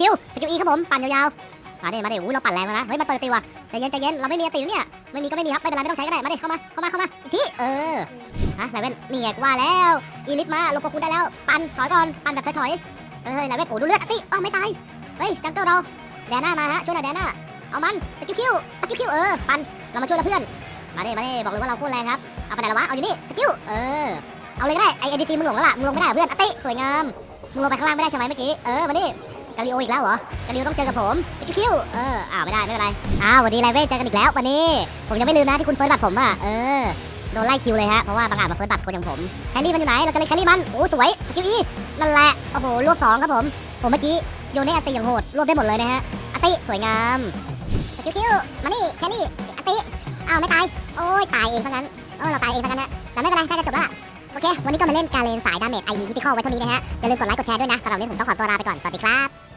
กิลคิวสกิลอีครับผมปั่นยาวๆมาดิมาดิอู้เราปั่นแรงแล้วนะเฮ้ยมันเปิดตีว่ะใจเย็นใจเย็นเราไม่มีตีเนี่ยไม่มีก็ไม่มีครับไม่เป็นไรไม่ต้องใช้ก็ได้มาดิเข้ามาเข้ามาเข้ามาอีกทีเออฮะไรเว้นนี่ไงว่าแล้วอีลิทมาลงกับคุณได้แล้ว ปั่นถอยก่อนปั่นแบบถอยๆเฮ้ยไรเว้นโอ้ดูเลือดตีอ้าวไม่ตายเฮ้ยจังเกิลเราแดน่ามาฮะช่วยหน่อยแดน่าเอามันสกิลคิวสกิลคิวเออปั่นเรามาช่วยเพื่อนมาดิมาดิบอกเลยว่าเราโคตรแรงครับเอาไปไหนแล้ววะเอาอยู่นี่สกิลเออเอาเลยก็ได้ไอเอ็นดีซีมึงหลงแล้วล่ะมึงลงไม่ได้เพื่อนอติสวยงามมึงลงไปข้างล่างไม่ได้ใช่ไหมเมื่อกี้เออมาดิ กาลิโออีกแล้วเหรอกาลิโอต้องเจอกับผมสกิลคิวเอออ้าวไม่ได้ไม่เป็นไรอ้าววันนี้ไรเว้นเจอกันอีกแล้ววันนี้ ผมยังไม่ลืมนะที่คุณเฟิร์สบัตรผมอะเออโดนไล่คิวเลยฮะเพราะว่าบางอาจมาเฟิร์สบัตรคนอย่างผมแคลรี่มันอยู่ไหนเราจะเลยแคลรี่มันโอ้สวยสกิลอีนั่นแหละโอ้โหรวบสองครับผม ผมเมื่อกี้โยนให้อติอย่างโหดรวบได้หมดเลยนะฮะอติสวยงามสกิลคิวมานี่แคลรี่อติอ้าวไม่ตายโอ้ยตายเองเท่านั้นโอ้เราตายเองเท่านั้นฮะแต่ไม่เป็นไรใกล้จะจบแล้วโอเค วันนี้ก็มาเล่นการเลนสายดาเมจไอยีที่พี่ข้อไว้เท่านี้นะฮะ อย่าลืมกดไลค์ กดแชร์ด้วยนะสำหรับวันนี้ผมต้องขอตัวลาไปก่อน สวัสดีครับ